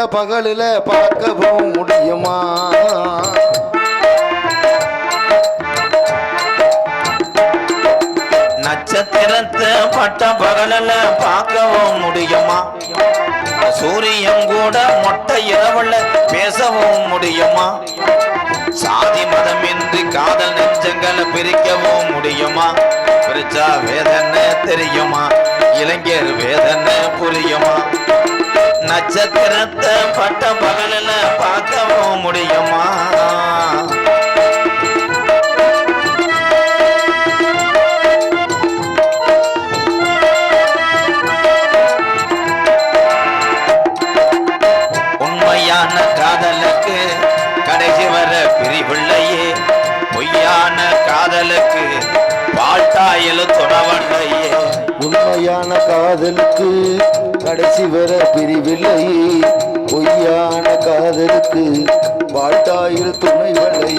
பட்ட பகலில் பார்க்கவும் முடியுமா? நட்சத்திரத்தை பட்ட பகலில் பார்க்கவும் முடியுமா? சூரியன் கூட மொட்டை இரவுல பேசவும் முடியுமா? சாதி மதமின்றி காதல் நெஞ்சங்களை பிரிக்கவும் முடியுமா? பிரிச்சா வேதனை தெரியுமா? இளைஞர் வேதனை புரியுமா? நட்சத்திரத்தை பட்ட பகலில் பார்க்கவும் முடியுமா? உண்மையான காதலுக்கு கடைசி வர பிரிவில்லையே. பொய்யான காதலுக்கு பாட்டாயில் துணவல்லையே. உண்மையான காதலுக்கு கடைசி வர பிரிவில்லை. பொய்யான காதலுக்கு வாழ்த்தாயில் துணை வலை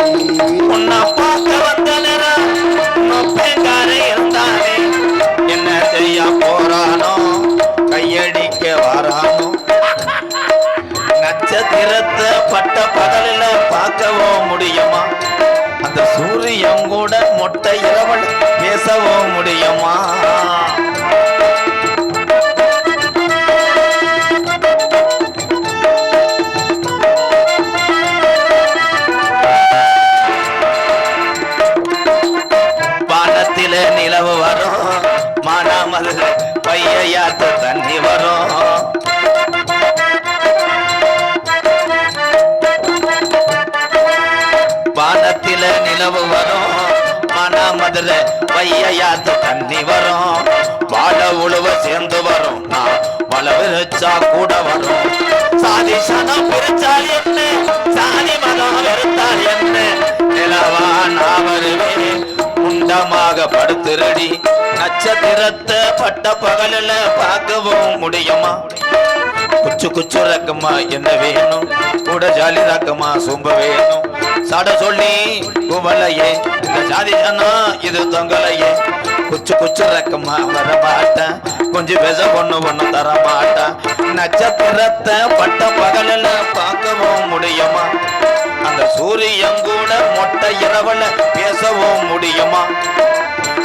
பார்க்க என்ன செய்ய போறானோ? கையடிக்க வரானோ? நட்சத்திரத்தை பட்ட பகலில் பார்க்கவும் முடியுமா? அந்த சூரியன் கூட மொட்டை இரவல் பேசவும் முடியுமா? பையாத்த தண்ணி வரும். வாழ உழுவ சேர்ந்து வரும். நான் வள விரிச்சா கூட வரும். சாதி சனம் பிரிச்சால் என்ன? சாதி மதம் வெறுத்தால் என்ன? நிலவா நான் வருவேன். உண்டமாக படுத்துரடி. நட்சத்திரத்தை பட்ட பகலில் பார்க்கவும் முடியுமா? குச்சு குச்சு ரக்கம்மா என்ன வேணும்? கூட ஜாலி ரக்கமா சும்ப வேணும். சட சொல்லி குவலையே இந்த ஜாதி ஜனா இது தொங்கலையே. குச்சு குச்சு ரக்கம்மா வர மாட்டேன். கொஞ்சம் விச ஒண்ணு ஒண்ணு தர மாட்டேன். நட்சத்திரத்தை பட்ட பகலில் பார்க்கவும் முடியுமா? அந்த சூரியன் கூட மொட்டை இரவல பேசவும் முடியுமா?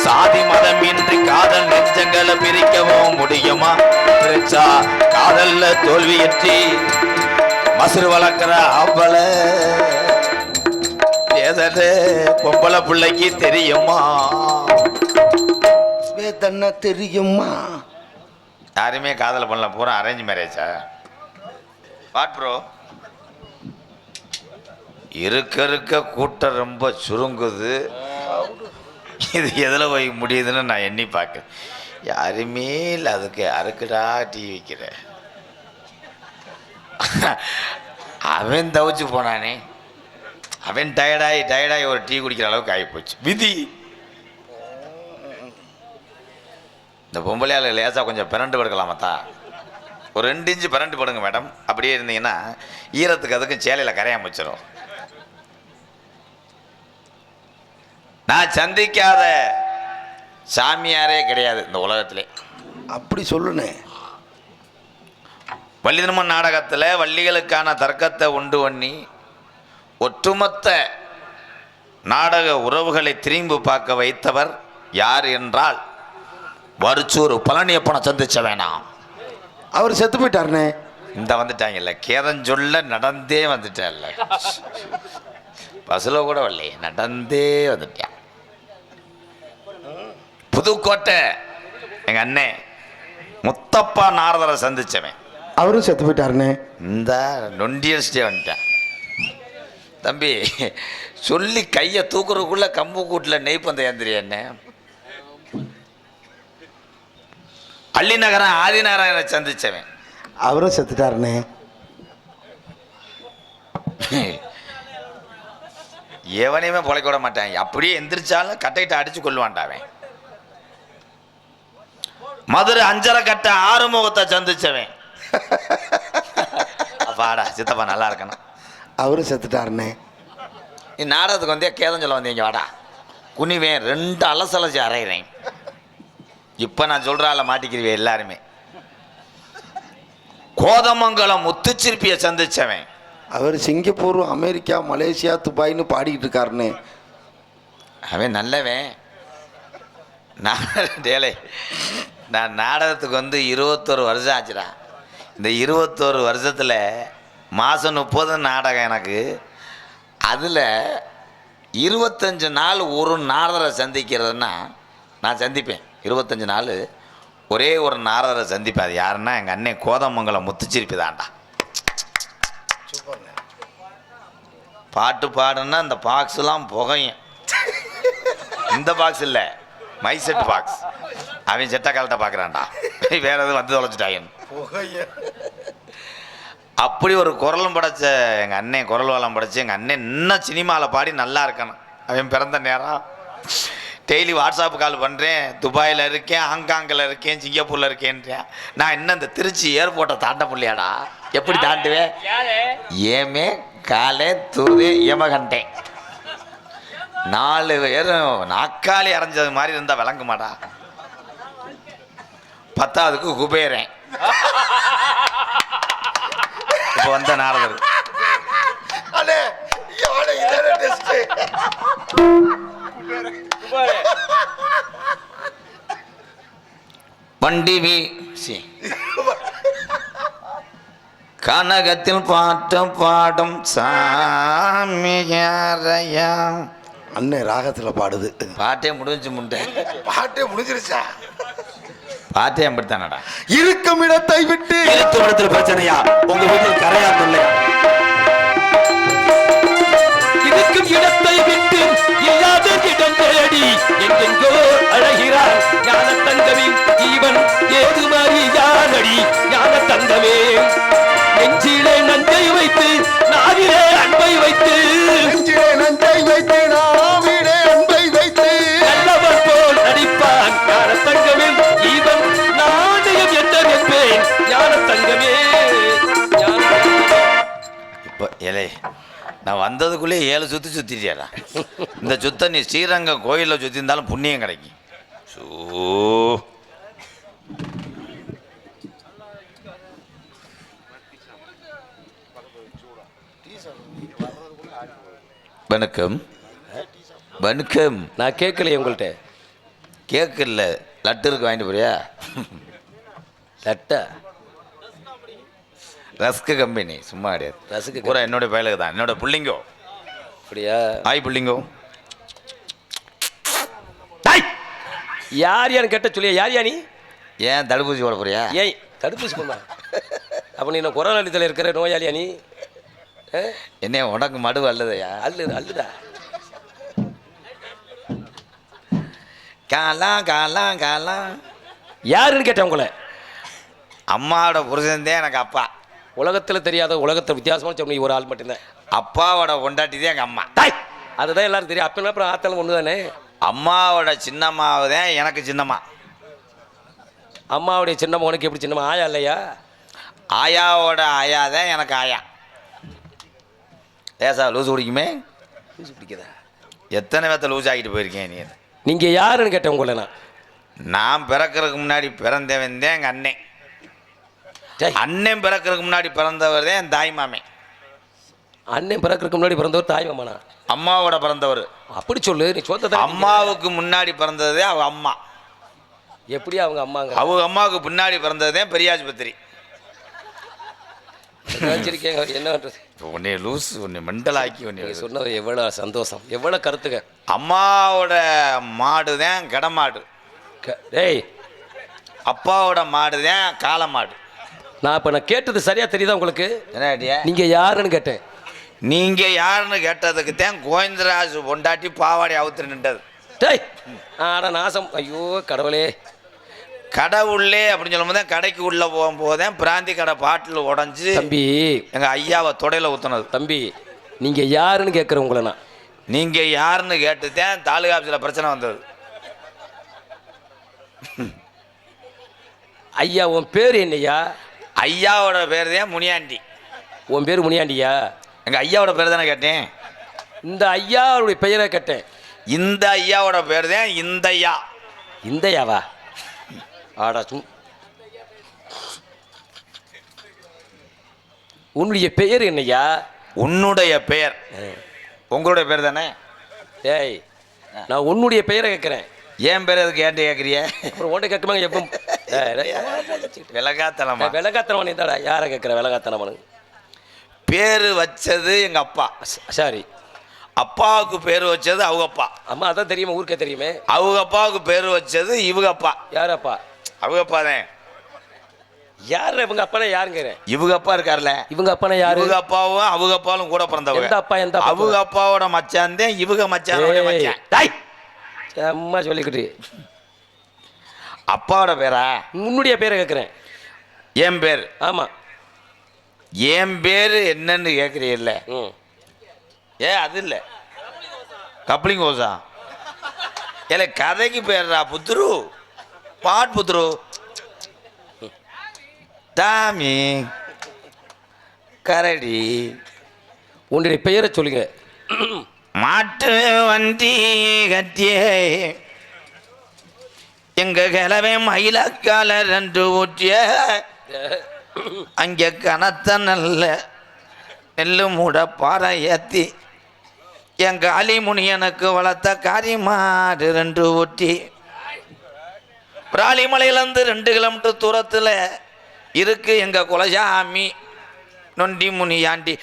சாதி மதம் இன்றி காதல் நெஞ்சங்களை பிரிக்கவும் முடியுமா? பிரிச்சா காதல்ல தோல்வியற்றி மசுறு வளர்க்கிற ஆம்பள ஏதது பொம்பளை பிள்ளைக்கு தெரியுமா? வேதனை தெரியுமா? யாருமே காதல் பண்ணல பூரா அரேஞ்ச் மேரேஜா வாட் ப்ரோ இருக்க இருக்க கூட்டம் ரொம்ப சுருங்குது. இது எதில் போய் முடியுதுன்னு நான் எண்ணி பார்க்குறேன். யாருமே இல்லை அதுக்கு அறுக்குடா டீ வைக்கிறேன் அவன் தவிச்சு போனானே. அவன் டயர்டாகி டயர்டாகி ஒரு டீ குடிக்கிற அளவுக்கு ஆகிப்போச்சு. விதி. இந்த பொம்பளையால் லேசாக கொஞ்சம் பிறண்டு படுக்கலாமாத்தா ஒரு ரெண்டு இன்ச்சு பிறண்டு படுங்க மேடம். அப்படியே இருந்தீங்கன்னா ஈரத்துக்கு அதுக்கும் சேலையில் கரையாம வச்சிடும் நான் சந்திக்காத சாமியாரே கிடையாது இந்த உலகத்திலே. அப்படி சொல்லுனே. வள்ளிதர்மன் நாடகத்தில் வள்ளிகளுக்கான தர்க்கத்தை உண்டு பண்ணி ஒட்டுமொத்த நாடக உறவுகளை திரும்பி பார்க்க வைத்தவர் யார் என்றால் வருச்சூர் பழனியப்பனை சந்திச்ச வேணாம் அவர் செத்து போயிட்டாருனே. இந்த வந்துட்டாங்கல்ல கேதஞ்சொல்ல நடந்தே வந்துட்டான்ல பஸ்ஸில் கூட வரலையே நடந்தே வந்துட்டான். புதுக்கோட்டை எங்க அண்ணே முத்தப்பா நாரதரை சந்திச்சவன். அவரும் செத்து போயிட்டாருனே இந்த நொண்டியடிச்சிட்டே வந்துட்டேன் தம்பி சொல்லி கையை தூக்குறதுக்குள்ள கம்பு கூட்டில் நெய்ப்பந்த ஏந்திரியா என்ன அள்ளிநகரன் ஆதிநாராயணனை சந்திச்சவன். அவரும் செத்துட்டாருனே எவனையுமே பொழைக்க விட மாட்டான். அப்படியே எந்திரிச்சாலும் கட்டையிட்ட அடிச்சு கொள்வான்டாவன் மதுரை அஞ்சரை கட்ட ஆறுமுகத்தை சந்திச்சவன். அப்பாடா சித்தப்பா நல்லா இருக்கணும். அவரும் செத்துட்டாருனே நீ நாடகத்துக்கு வந்தே கேதம் சொல்ல வந்தீங்க வாடா. குனிவேன் ரெண்டு அலசலசி அரைகிறேன் இப்போ நான் சொல்கிறால மாட்டிக்கிறவே எல்லாருமே. கோதமங்கலம் முத்துச்சிற்பியை சந்திச்சவன். அவர் சிங்கப்பூர் அமெரிக்கா மலேசியா துபாய்னு பாடிக்கிட்டு இருக்காருண்ணே. அவன் நல்லவன். நான் டேலே நான் நாடகத்துக்கு வந்து இருபத்தொரு வருஷம் ஆச்சுடா. இந்த இருபத்தொரு வருஷத்தில் மாதம் முப்பது நாடகம் எனக்கு. அதில் இருபத்தஞ்சு நாள் ஒரு நாரதரை சந்திக்கிறதுன்னா நான் சந்திப்பேன். இருபத்தஞ்சு நாள் ஒரே ஒரு நாரதரை சந்திப்பேன். அது யாருன்னா எங்கள் அண்ணன் கோதமங்கலம் முத்துச்சிரிப்பி தான்டா. பாட்டு பாடுன்னா அந்த பாக்ஸ்லாம் புகையும். இந்த பாக்ஸ் இல்லை மைசெட் பாக்ஸ் அவன் செட்ட காலத்தை பார்க்குறான்டா. வேற எதுவும் வந்து தொலைச்சிட்டாயன் அப்படி ஒரு குரலும் படைச்ச எங்கள் அண்ணன் குரல் வளம் படைச்சு எங்கள் அண்ணன் இன்னும் சினிமாவில் பாடி நல்லா இருக்கணும் அவன் பிறந்த நேரம். டெய்லி வாட்ஸ்அப் கால் பண்ணுறேன் துபாயில் இருக்கேன் ஹாங்காங்கில் இருக்கேன் சிங்கப்பூரில் இருக்கேன்றேன். நான் இன்னும் இந்த திருச்சி ஏர்போர்ட்டை தாண்ட முடியாடா எப்படி தாண்டுவேன்? ஏமே காலே தூது ஏமகண்டேன் நாலு பேரும் நாக்காளி அரைஞ்சது மாதிரி இருந்தால் விளங்க மாட்டா பத்தாவதுக்கு குபேரன். இப்போ வந்த நாரதர். அண்ணே. வண்டி வீ சி. கனகத்தில் பாட்டம் பாடும் சாமியாரையா அண்ணே ராகத்துல பாடுது. பாட்டே முடிஞ்சு முண்டை. பாட்டே முடிஞ்சிருச்சா? பாட்டே அப்படித்தானடா இருக்கும் இடத்தை விட்டு. எழுத்து இடத்துல பிரச்சனையா? உங்க வீட்டில் கரையா இல்லையா இருக்கும் இடத்தை விட்டு இல்லாத இடம் தேடி எங்கெங்கோ அழகிறார் ஞான தங்கமின் ஜீவன். ஏது மாதிரி யானடி ஞான தங்கமே நெஞ்சிலே நஞ்சை வைத்து நாவிலே அன்பை நான் வந்ததுக்குள்ளே ஏழு சுற்றி சுற்றிட்டியாடா இந்த சுத்த நீ ஸ்ரீரங்கம் கோயிலில் சுற்றி இருந்தாலும் புண்ணியம் கிடைக்கும். ஸோ வணக்கம். வணக்கம். நான் கேட்கலையே உங்கள்கிட்ட. கேக்கு இல்லை லட்டு இருக்கு வாங்கிட்டு போறியா? லட்டா? ரஸ்க்கு கம்பெனி சும்மா கிடையாது. ரஸ்க்கு பூரா என்னோட பயலுக்கு தான். என்னோட புள்ளிங்கோ. அப்படியா? ஆய் புள்ளிங்கோ. யார் யான்னு கேட்ட சொல்லியா? யார் யா நீ? ஏன் தடுப்பூசி போட போறியா? ஏய் தடுப்பூசி போமா? அப்போ நீ நான் குரல் அழுத்தல இருக்கிற நோயாளியா நீ? என்ன உனக்கு மடு அல்லதையா அல்லு அல்லுடா காலாம் காலாம் காலாம். யாருன்னு கேட்டேன் உங்களை? அம்மாவோட புருஷன் தான் எனக்கு அப்பா. உலகத்தில் தெரியாத உலகத்தை வித்தியாசமான சொன்ன ஒரு ஆள் மட்டும்தான். அப்பாவோட பொண்டாட்டி தான் எங்கள் அம்மா. டாய் அதுதான் எல்லாரும் தெரியும். அப்போ அப்புறம் ஆத்தாலும் ஒன்று தானே அம்மாவோட சின்னம்மாவை தான் எனக்கு சின்னம்மா. அம்மாவுடைய சின்னம்மா உனக்கு எப்படி சின்னம்மா? ஆயா இல்லையா? ஆயாவோட ஆயா தான் எனக்கு ஆயா. ஏசா லூஸ் குடிக்குமே? லூசு பிடிக்குதா எத்தனை பேர்த்த லூஸ் ஆகிட்டு போயிருக்கேன் நீ? நீங்கள் யாருன்னு கேட்டேன் உங்களை நான். நான் பிறக்கிறதுக்கு முன்னாடி பிறந்தவன் தான் எங்கள் அண்ணன். அண்ணன் பிறக்கிறதுக்கு முன்னாடி பிறந்தவர் தான் என் தாய் மாமே. அண்ணன் பிறக்கிறதுக்கு முன்னாடி பிறந்தவர் தாய் மாமனா அம்மாவோட பிறந்தவர். அப்படி சொல்லு நீ சொத்தை அம்மாவுக்கு முன்னாடி பிறந்ததே அவ அம்மா. எப்படி அவங்க அம்மாங்க? அவங்க அம்மாவுக்கு பின்னாடி பிறந்ததே பெரியாஸ்பத்திரி வச்சிருக்கேங்க என்ன பண்ணுறது உன்னை லூஸ் உன்னை மெண்டல் ஆக்கி உன்னை சொன்னது எவ்வளோ சந்தோஷம் எவ்வளோ கருத்துங்க. அம்மாவோட மாடு தான் கடமாடு டேய். அப்பாவோட மாடு தான் காளை மாடு. நான் இப்போ நான் கேட்டது சரியாக தெரியுதா உங்களுக்கு? என்ன ஐடியா? நீங்கள் யாருன்னு கேட்டேன். நீங்க யாருன்னு கேட்டதுக்கு தான் கோவிந்தராஜ் பொண்டாட்டி பாவாடை அவுத்து நின்றது. டேய் ஆட நாசம். ஐயோ கடவுளே. கடவுள்ளே அப்படின்னு சொல்லும்போது தான் கடைக்கு உள்ள போகும்போது பிராந்தி கடை பாட்டில் உடஞ்சி தம்பி. எங்க ஐயாவை தொடையில ஊத்துனது. தம்பி நீங்கள் யாருன்னு கேட்குறேன் உங்களை நான். நீங்க யாருன்னு கேட்டு தான் தாலுகா ஆஃபீஸில் பிரச்சனை வந்தது. ஐயா உன் பேர் என்னய்யா? ஐயாவோட பேர் தான் முனியாண்டி. உன் பேர் முனியாண்டியா? எங்க ஐயாவோட பேர் தானே கேட்டேன். இந்த ஐயாவுடைய பெயரை கேட்டேன். இந்த ஐயாவோட பேர் தான் இந்த ஐயா இந்த ஐயாவா ஆடா சும் உன்னுடைய பெயர் என்னய்யா உன்னுடைய பெயர். உங்களுடைய பேர் தானே ஏய் நான் உன்னுடைய பெயரை கேட்குறேன் ஏன் பேர் எதுக்கு ஏன்ட்டு கேட்குறிய அப்புறம் உன்ட்ட கேட்குமாங்க எப்போ விலகாத்தலமா விலகாத்தனவன் இருந்தாடா யாரை கேட்குற விலகாத்தனவனு பேர் வச்சது எங்க அப்பா. சாரி. அப்பாவுக்கு பேர் வச்சது அவங்க அப்பா. அம்மா அதான் தெரியுமா ஊருக்கே தெரியுமே. அவங்க அப்பாவுக்கு பேர் வச்சது இவங்க அப்பா. யாரப்பா அவங்க அப்பா தான்? யார் இவங்க அப்பானா யாருங்கிறேன் இவங்க அப்பா இருக்கார்ல. இவங்க அப்பானா யாரு? இவங்க அப்பாவும் அவங்க அப்பாவும் கூட பிறந்தவங்க. அப்பா எந்த அப்பா? அவங்க அப்பாவோட மச்சான் தான் இவங்க மச்சான். டேய். அம்மா சொல்லிக்கிட்டு. அப்பாவோட பேரா? உன்னுடைய பேரை கேட்குறேன் என் பேர்? ஆமாம் என் பேர் என்னன்னு கேட்குறீல்ல ஏ அது இல்லை. கப்ளிங் ஓசா ஏல கதைக்கு பேர்டா புத்துரு பாட் புத்துரு தாமி கரடி. உன்னுடைய பெயரை சொல்லுங்க. மாட்டு வண்டி கட்டியே. எங்க கிளவே மயிலக்கால ரெண்டு ஊற்றிய அங்கே கனத்த நல்ல நெல்லு மூட பாறை ஏத்தி என் காளி முனியனுக்கு வளர்த்த காரி மாடு ரெண்டு ஊட்டி பிராலிமலையிலேருந்து ரெண்டு கிலோமீட்டர் தூரத்தில் இருக்கு எங்க குலசாமி நொண்டி முனியாண்டி!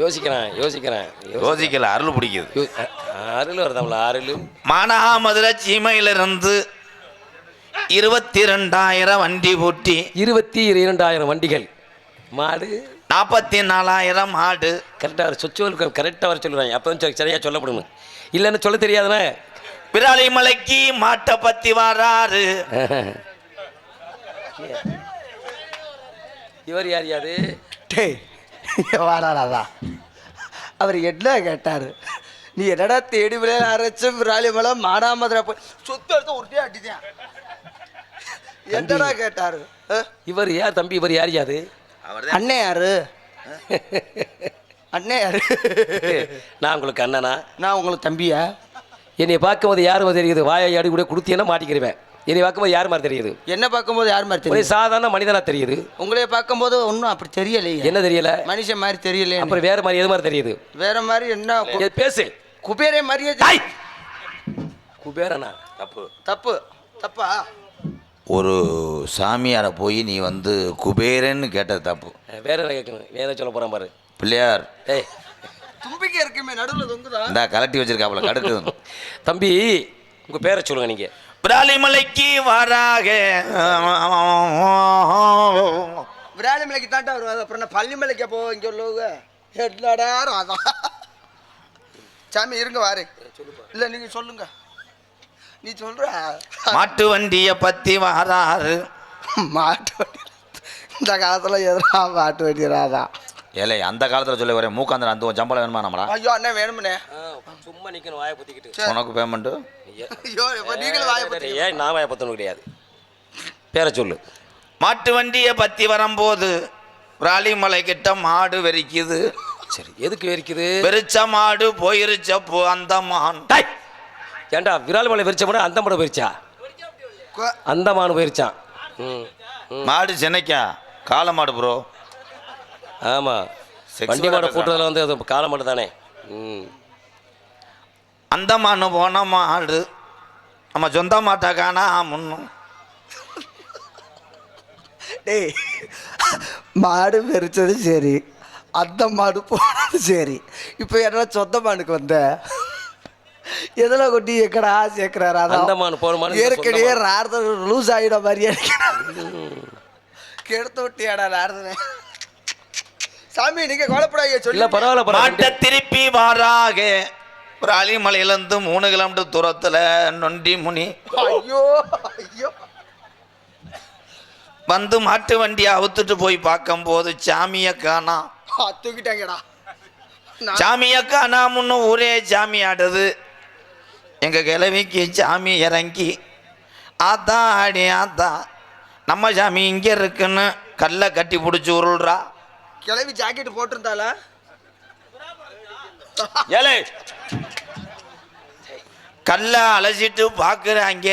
யோசிக்கிறேன் யோசிக்கிறேன் யோசிக்கல அருள் பிடிக்குது. அருள் வருதாம்ல அருள் மானாமதுரை சீமையிலிருந்து இருபத்தி ரெண்டாயிரம் வண்டி பூட்டி இருபத்தி இரண்டாயிரம் வண்டிகள். மாடு. நாற்பத்தி நாலாயிரம் ஆடு கரெக்டாக சொச்சுவல் கரெக்டாக வர சொல்லுறாங்க. அப்போ தான் சரியாக சொல்லப்படணும் இல்லைன்னு சொல்ல தெரியாதுண்ணே. விராலிமலைக்கு மாட்டை பத்தி வராரு. இவர் யார் யாரு? டேய் வாடாடாதா அவர் என்ன கேட்டார்? நீ என்னடா தேடி விளையாட அரைச்ச விராலி மலை மானாமதுரை போய் சுத்த எடுத்து உருட்டியே அடிதான் என்னடா கேட்டாரு? இவர் யார் தம்பி? இவர் யார் யாது அண்ணே யாரு? அண்ணே யாரு? நான் உங்களுக்கு அண்ணனா? நான் உங்களுக்கு தம்பியா? என்னை பார்க்கும்போது யார் மாதிரி தெரியுது? வாயை அடி கூட கொடுத்தீங்கன்னா மாட்டிக்கிருவேன். என்னை பார்க்கும்போது யார் மாதிரி தெரியுது? என்ன பார்க்கும்போது யார் மாதிரி ஒரே தெரியும் சாதாரண மனிதனா தெரியுது. உங்களைய பார்க்கும்போது ஒன்றும் அப்படி தெரியலையே. என்ன தெரியல? மனுஷன் மாதிரி தெரியலையே. அப்புறம் வேற மாதிரி எது மாதிரி தெரியுது? வேற மாதிரி என்ன பேசு. குபேரே மாதிரியே! தெரி- குபேரனா? தப்பு. தப்பு. தப்பா? ஒரு சாமியாரை போய் நீ வந்து குபேரன்னு கேட்டது தப்பு. வேற என்ன கேட்கணும்? வேற சொல்ல போறான் பாரு. பிள்ளையார். ஏய். தும்பிக்கை இருக்குமே நடுவில் தொங்குதா? இந்த கலட்டி வச்சிருக்காப்புல கடுக்குது தம்பி உங்க பேரை சொல்லுங்க நீங்க. விராலிமலைக்கு வராக. விராலி மலைக்கு தாண்டா வருவாங்க. அப்புறம் நான் பள்ளி மலைக்கு போ இங்கே உள்ளவங்க? அதான் சாமி இருங்க வாரு. இல்லை நீங்க சொல்லுங்க. நீ சொல்ற. மாட்டு வண்டியை பத்தி வராரு மாட்டு வண்டி. இந்த காலத்துல எதுனா மாட்டு வண்டிடாதான் ஏலே அந்த காலத்துல சொல்லி வரேன். மூக்காந்தர் அந்த சம்பளம் வேணுமா நம்மளா? ஐயோ அண்ணா வேணுமனே. சும்மா நிக்கணும் வாயை பத்திக்கிட்டு. உனக்கு பேமெண்ட்டு ஐயோ. இப்போ நீங்களும் வாயை பத்தி ஏன் நான் வாயை பத்தணும் கிடையாது. பேரை சொல்லு. மாட்டு வண்டியை பத்தி வரும்போது விராலிமலை கிட்ட மாடு வெறிக்குது. சரி எதுக்கு வெறிக்குது? வெறிச்ச மாடு போயிருச்சப்போ அந்த மான். டாய்! ஏன்டா விரால் மலை வெறிச்ச கூட அந்த மடம் வெறிச்சா கொ- அந்த மானு போயிருச்சான். மாடு சென்னைக்கா? காளை மாடு ப்ரோ ஆமாம் வண்டி மாடை கூட்டுறதுல வந்து அது கால மாடு தானே ம். அந்த மானு போன மாடு நம்ம சொந்த மாட்டை காணா முன்னும் டேய் மாடு வெறிச்சது சரி அந்த மாடு போனது சரி. இப்போ என்ன சொந்த மாடுக்கு வந்த? எதில் கொட்டி எக்கடா சேர்க்கிறாரு? அந்த மாடு போற மாடு இந்த ஏற்கனவே ரார்தன் லூஸ் ஆகிட மாதிரியே கெடுத்து விட்டியாடா ரார்தனை சாமி நீங்க கவலைப்படாதீங்க இல்லை சொல்லி பரவாயில்ல. மாட்டை பரவாயில்ல திருப்பி வாராக. ஒரு அலிமலையிலேருந்து மூணு கிலோமீட்டர் தூரத்தில் நொண்டி முனி. ஐயோ ஐயோ. வந்து மாட்டு வண்டியை அவுத்துட்டு போய் பார்க்கும்போது சாமியை காணா. தூக்கிட்டாங்கடா. சாமியை காணாமுன்னு ஊரே சாமி ஆடுது. எங்க கிழவிக்கு சாமி இறங்கி ஆத்தா ஆடி ஆத்தா நம்ம சாமி இங்கே இருக்குன்னு கல்லை கட்டி பிடிச்சி உருள்றா. கிளவி ஜாக்கெட் போட்டிருந்தாளா? ஏலே. கல்லை அலசிட்டு பார்க்குறாங்க.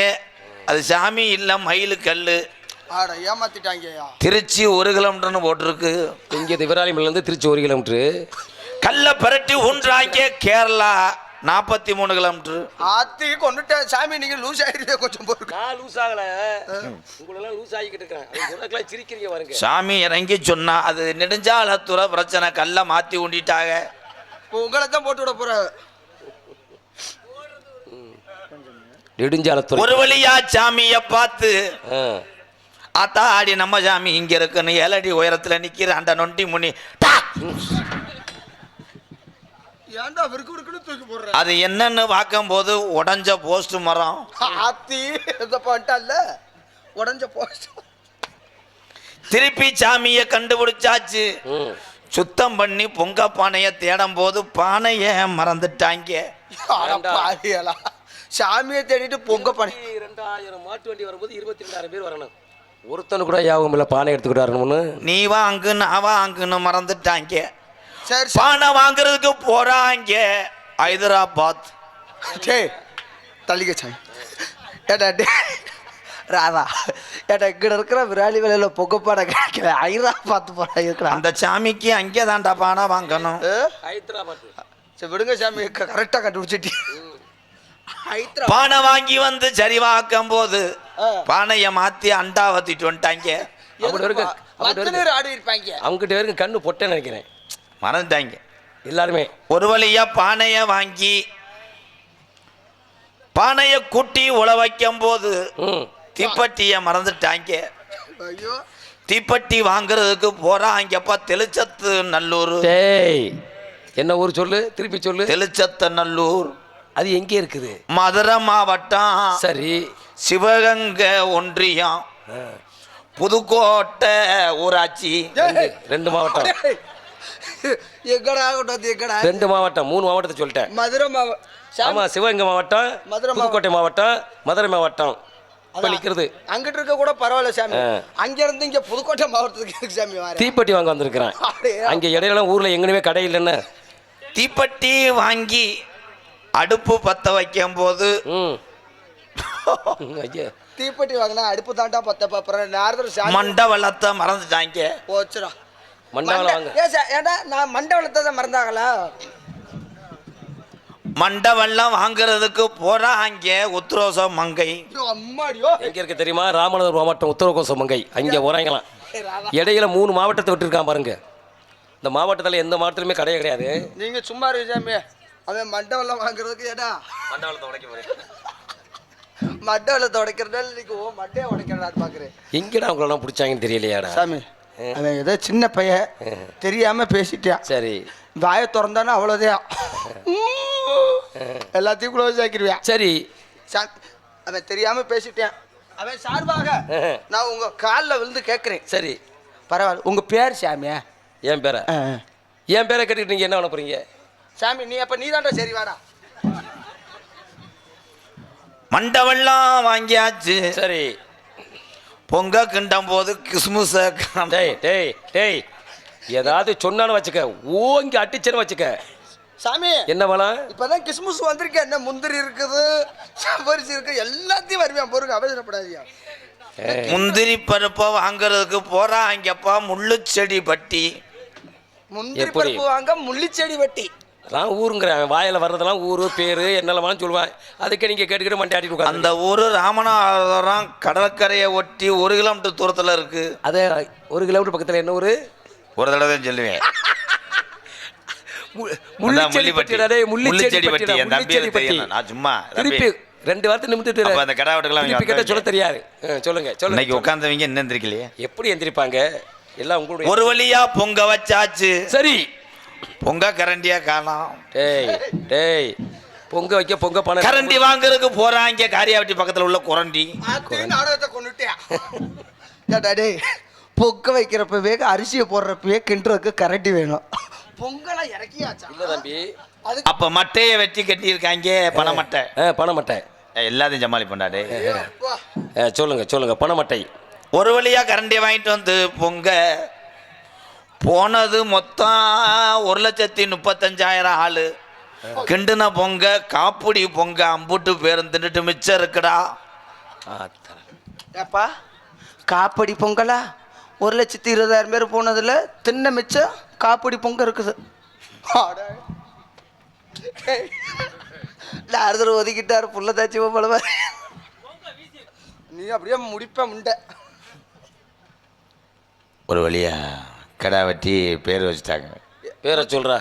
அது சாமி இல்லை மயில் கல். ஆட ஏமாத்திட்டாங்கய்யா திருச்சி ஒரு கிலோமீட்டர்னு போட்டிருக்கு. இங்கே விராலிமலேருந்து திருச்சி ஒரு கிலோமீட்ரு கல்ல பரட்டி ஊன்றாங்க கேரளா நாற்பத்தி மூணு கிலோமீட்டர். ஆத்தி கொண்டுட்டேன் சாமி நீங்க லூஸ் ஆயிடுவீங்க கொஞ்சம் பொறுக்க நான் லூஸ் ஆகல. உங்களெல்லாம் லூஸ் ஆகிக்கிட்டு இருக்கேன் உங்களுக்கெல்லாம் சிரிக்கிறீங்க பாருங்க. சாமி இறங்கி சொன்னா அது நெடுஞ்சாலத்துற பிரச்சனை கல்ல மாத்தி ஊண்டிட்டாங்க. உங்களை தான் போட்டு விட போற நெடுஞ்சாலத்துறை. ஒரு வழியா சாமிய பார்த்து. ஆத்தா ஆடி நம்ம சாமி இங்க இருக்குன்னு ஏழடி உயரத்துல நிக்கிற அந்த நொண்டி முனி. அது என்னன்னு பார்க்கும்போது உடஞ்ச போஸ்ட் மரம். ஆத்தி உடஞ்ச போஸ்ட் திருப்பி சாமியை கண்டுபிடிச்சாச்சு. சுத்தம் பண்ணி பொங்க பானையை தேடும் போது பானையை மறந்துட்டாங்க. சாமியை தேடிட்டு பொங்க பண்ணி ரெண்டாயிரம் மாட்டு வண்டி வரும்போது இருபத்தி ரெண்டாயிரம் பேர் வரணும். ஒருத்தனு கூட யாவும் இல்லை பானை எடுத்துக்கிட்டு வரணும்னு நீ வாங்கு நான் வாங்குன்னு மறந்துட்டாங்க. சரி. பானை வாங்குறதுக்கு போறாங்க. ஹைதராபாத். டேய் தள்ளிக்க சாமி. ஏடா டே ராதா. ஏடா இங்கட இருக்கிற விராலி வேலையில பொங்கப்பாடை கிடைக்கல. ஐரா பார்த்து போறா இருக்கிறா. அந்த சாமிக்கு அங்கே தான்டா பானை வாங்கணும். ஹைதராபாத். சரி விடுங்க சாமி கரெக்டாக கண்டுபிடிச்சிட்டி. ஹைத்ரா பானை வாங்கி வந்து சரிவாக்கும் போது. பானையை மாத்தி அண்டா வத்திட்டு வந்துட்டாங்க. அவங்ககிட்ட வரைக்கும் கண்ணு பொட்டேன்னு நினைக்கிறேன். மறந்துட்டாங்க. எல்லாருமே. ஒரு வழியா பானையை வாங்கி பானையை குட்டி உழ வைக்கும் போது ம். தீப்பெட்டியை மறந்துட்டாங்க? ஐயோ. தீப்பெட்டி வாங்குறதுக்கு போறாங்கப்பா தெளிச்சத்து நல்லூர். டேய் என்ன ஊர் சொல்லு? திருப்பி சொல்லு. தெளிச்சத்த நல்லூர். அது எங்கே இருக்குது? மதுரை மாவட்டம். சரி. சிவகங்கை ஒன்றியம். புதுக்கோட்டை ஊராட்சி. ரெண்டு ரெண்டு மாவட்டம். எங்கடா கொண்டு வந்து எங்கடா? ரெண்டு மாவட்டம் மூணு மாவட்டத்தை சொல்லிட்டேன். மதுரை மாவ ஆமா சிவகங்கை மாவட்டம் மதுரை புதுக்கோட்டை மாவட்டம் மதுரை மாவட்டம். இப்போ நிற்கிறது அங்கிட்டு இருக்க கூட பரவாயில்ல சாமி. அங்க இருந்து இங்க புதுக்கோட்டை மாவட்டத்துக்கு சாமி தீப்பெட்டி வாங்க வந்திருக்கிறேன். அப்படியா? அங்கே இடையிலலாம் ஊரில் எங்கேயுமே கடை இல்லைன்னு. தீப்பெட்டி வாங்கி அடுப்பு பத்த வைக்கும் போது ம். ஐயா. தீப்பெட்டி வாங்கினா அடுப்பு தாண்டா பத்த பாப்புறேன் நேரத்தில் சாமி மண்டவளத்தை மறந்துட்டாங்க. போச்சுடா. மண்டாவில் வாங்க ஏ சார் ஏடா நான் மண்டபத்தை தான் மறந்தாங்களா? மண்டவெல்லாம் வாங்குறதுக்கு போறாங்க உத்ரோசம் மங்கை. எங்கே இருக்கு தெரியுமா? ராமநாதபுரம் மாவட்டம் உத்தரகோசம் மங்கை. அங்கே உறங்கலாம் இடையில மூணு மாவட்டத்தை விட்டுருக்கான் பாருங்க. இந்த மாவட்டத்தில் எந்த மாவட்டத்திலுமே கிடையாது கிடையாது. நீங்க சும்மா இருக்கு சாமி. அவன் மண்டபம்லாம் வாங்குறதுக்கு ஏடா? மண்டபத்தை உடைக்க போறேன். மண்டபத்தை உடைக்கிறதால நீங்க ஓ மண்டையை உடைக்கிறதா பாக்குறேன். எங்கடா அவங்களெல்லாம் பிடிச்சாங்கன்னு தெரியலையாடா? சாமி அவன் ஏதோ சின்ன பையன். தெரியாம பேசிட்டான். சரி. வாயை திறந்தானா அவ்வளோதான் எல்லாத்தையும் க்ளோஸ் ஆக்கிடுவேன் சரி. அவன் தெரியாம பேசிட்டேன். அவன் சார்பாக. நான் உங்க காலில் விழுந்து கேட்குறேன் சரி. பரவாயில்ல. உங்க பேர் சாமியா? என் பேரை. என் பேரை கேட்டுக்கிட்டு நீங்கள் என்ன பண்ண போறீங்க? சாமி நீ அப்ப நீ சரி வாடா. மண்டவெல்லாம் வாங்கியாச்சு. சரி. பொங்க கிண்டும் போது கிஸ்முஸை டேய் டேய் டேய். ஏதாவது சொன்னாலும் வச்சுக்க. ஓங்கி அடிச்சேன்னு வச்சுக்க. சாமி என்ன வளம் இப்பதான் கிறிஸ்மஸ் வந்திருக்கேன் என்ன முந்திரி இருக்குது சம்பரிசி இருக்கு எல்லாத்தையும் வருவேன் பொருங்க அவசரப்படாதியா முந்திரி பருப்பை வாங்குறதுக்கு போறாங்கப்பா முள்ளு செடி பட்டி. முந்திரி? பருப்பு வாங்க முள்ளிச்செடி வெட்டி நான் ஊருங்கிறேன் வாயில் வர்றதெல்லாம் ஊர் பேர் என்னெல்லாம் சொல்லுவேன் அதுக்கு நீங்கள் கேட்டுக்கிட்டு மண்டி உட்காந்து அந்த ஊரு ராமநாதபுரம் கடற்கரையை ஒட்டி ஒரு கிலோமீட்டர் தூரத்துல இருக்கு. அதே ஒரு கிலோமீட்டர் பக்கத்தில் என்ன ஊர்? ஒரு தடவை தான் சொல்லுவேன். ரெண்டு வாரத்தை அப்ப அந்த கடை சொல்ல. தெரியாது. சொல்லுங்க இன்னைக்கு சொல்லுங்க. உட்காந்தவங்க என்ன எந்திரிக்கலையே. எப்படி எந்திரிப்பாங்க? எல்லாம் உங்களுடைய ஒரு வழியா பொங்க வச்சாச்சு. சரி. பொங்க கரண்டியா காணோம். டேய் டேய். பொங்க வைக்க பொங்க பணம். கரண்டி வாங்குறதுக்கு போறாங்க. காரியாவட்டி பக்கத்துல உள்ள குரண்டி. டேய். பொக்க வைக்கிறப்பவே அரிசியை போடுறப்பவே கிண்டுறதுக்கு கரண்டி வேணும். பொங்கலை இறக்கியாச்சா? இல்லை தம்பி. அதுக்கு அப்ப மட்டையை வெட்டி கட்டியிருக்காங்க பனை மட்டை ஆ பணமட்டை ஏய், எல்லாத்தையும் ஜமாளிப்பண்டாடே அப்பா, ஆ, சொல்லுங்க சொல்லுங்க பணமட்டை ஒரு வழியா கரண்டியை வாங்கிட்டு வந்து பொங்க. போனது மொத்தம் ஒரு லட்சத்தி முப்பத்தஞ்சாயிரம் ஆளு. கிண்டுன பொங்க காப்புடி பொங்க அம்புட்டு பேரும் தின்னுட்டு மிச்சம் இருக்குடா. ஆ. ஏப்பா காப்படி பொங்கலா? ஒரு லட்சத்தி இருபதாயிரம் பேர் போனதில் தின்ன மிச்சம் காப்படி பொங்கல் இருக்குது. நாரதர் ஒதுக்கிட்டார் புள்ள தாச்சி போல நீ அப்படியே முடிப்ப முண்டை. ஒரு வழியா கடா வெட்டி பேர் வச்சுட்டாங்க. பேரை சொல்கிறா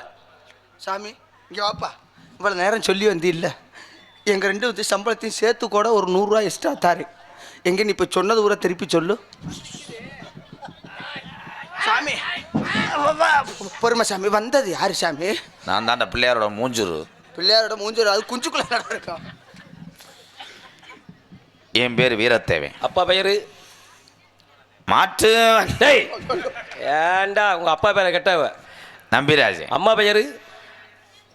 சாமி இங்கே வாப்பா. இவ்வளோ நேரம் சொல்லி வந்து இல்லை எங்கள் ரெண்டு வந்து சம்பளத்தையும் சேர்த்து கூட ஒரு நூறுரூவா எக்ஸ்ட்ரா தாரு. எங்கே நீ இப்போ சொன்னது ஊரை திருப்பி சொல்லு. சாமி. பொறுமை சாமி வந்தது யாரு சாமி? நான் தான்டா பிள்ளையாரோட மூஞ்சூர். பிள்ளையாரோட மூஞ்சூர் அது குஞ்சுக்குள்ள இருக்கும் என் பேர் வீரத்தேவன். அப்பா பெயரு மாட்டு டேய் ஏண்டா உங்கள் அப்பா பேரை கெட்டவ? நம்பிராஜன் அம்மா பெயரு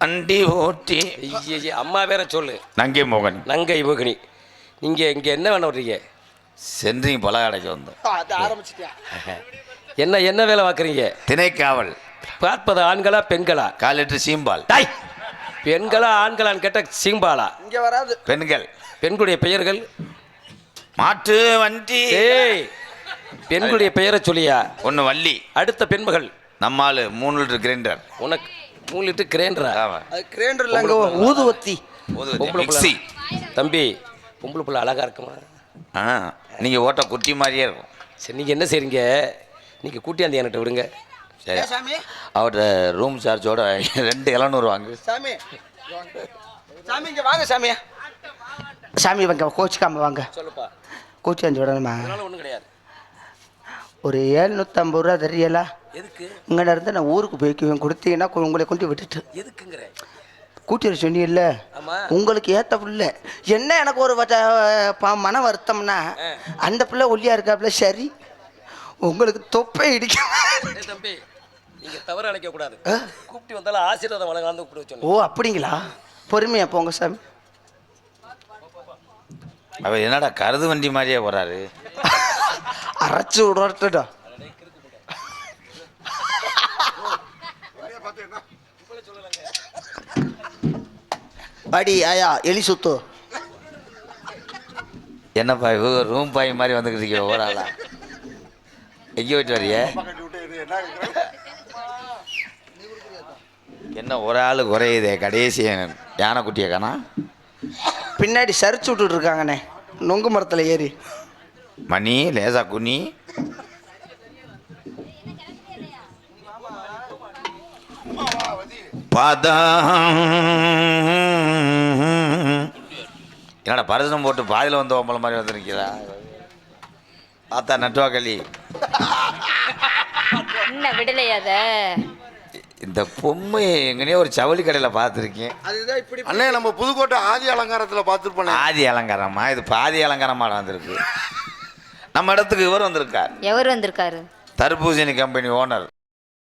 வண்டி ஓட்டி. ஐயே, அம்மா பேரை சொல்லு. நங்கை மோகன். நங்கை மோகினி. நீங்கள் இங்கே என்ன பண்ண வர்றீங்க? சென்றிங் பல கடைக்கு வந்தோம் அது ஆரம்பிச்சிட்டியா? என்ன என்ன வேலை பார்க்குறீங்க? திணைக்காவல். பார்ப்பது ஆண்களா பெண்களா? கால் லிட்டர் சீம்பால். டாய்! பெண்களா ஆண்களான்னு கேட்ட சிங்பாலா இங்கே வராது. பெண்கள். பெண்களுடைய பெயர்கள்? மாட்டு வண்டி. ஏய்! பெண்களுடைய பெயரை சொல்லியா? ஒன்று வள்ளி. அடுத்த பெண்மகள்? நம்மால் மூணு லிட்டர் கிரைண்டர். உனக்கு மூணு லிட்டர் கிரேண்டரா? அது கிரைண்டர்ல அங்கே ஊதுவத்தி. பொம்பளை மிக்ஸி. தம்பி பொம்பளை புள்ள அழகா இருக்குமா? ஆ நீங்கள் ஓட்ட குட்டி மாதிரியே இருக்கும். சரி நீங்கள் என்ன செய்றீங்க? நீங்கள் கூட்டியாந்து என்கிட்ட விடுங்க. சரி. சாமி? அவர்கிட்ட ரூம் சார்ஜோட ரெண்டு இளநூறு வாங்கு. சாமி. சாமி இங்கே வாங்க சாமி. சாமி வாங்க கோச்சிக்காம வாங்க. சொல்லுப்பா. கோச்சி விடணுமா? அதனால ஒன்றும் கிடையாது. ஒரு ஏழ்நூற்றம்பது ரூபா தெரியல எதுக்கு? இங்கே இருந்து நான் ஊருக்கு போய்க்குவேன் கொடுத்தீங்கன்னா உங்களை கொண்டு விட்டுட்டு. எதுக்குங்கிற? கூட்டி வர சொன்னீங்கல்ல ஆமா. உங்களுக்கு ஏற்ற பிள்ளை. என்ன எனக்கு ஒரு மன வருத்தம்னா அந்த பிள்ளை ஒல்லியா இருக்காப்புல சரி. உங்களுக்கு தொப்பை இடிக்க தம்பி நீங்க தவறு அழைக்க கூடாது. கூப்பிட்டு வந்தாலும் ஆசீர்வாதம் வழங்கலாம்னு கூப்பிட்டு வச்சோம். ஓ அப்படிங்களா? பொறுமையா போங்க சாமி. அவர் என்னடா கருது வண்டி மாதிரியே போறாரு? அரைச்சு விடட்டும் அடி ஆயா எலி சுத்து. என்னப்பா இவ ரூம் பாய் மாதிரி வந்துக்கிட்டு இருக்கீங்க ஓடாளா எங்கே போயிட்டு வரிய என்ன ஒரு ஆள் குறையுதே கடைசி யானைக்குட்டியை காணா? பின்னாடி சரிச்சு விட்டுட்டு இருக்காங்கண்ணே நொங்கு மரத்தில் ஏறி. மணி லேசா குனி. பதம். என்னடா பரிசனம் போட்டு பாதியில் வந்து ஒம்பளை மாதிரி வந்துருக்கிறா பார்த்தா நட்டுவாக்களி என்ன விடலையா அத? இந்த பொம்மை எங்கனையோ ஒரு ஜவுளி கடையில் பார்த்துருக்கேன். அதுதான் இப்படி அண்ணே நம்ம புதுக்கோட்டை ஆதி அலங்காரத்தில் பார்த்துருப்போண்ணே ஆதி அலங்காரமா? இது பாதி அலங்காரமாக வந்திருக்கு. நம்ம இடத்துக்கு இவர் வந்திருக்கார். எவர் வந்திருக்காரு? தர்பூசணி கம்பெனி ஓனர்.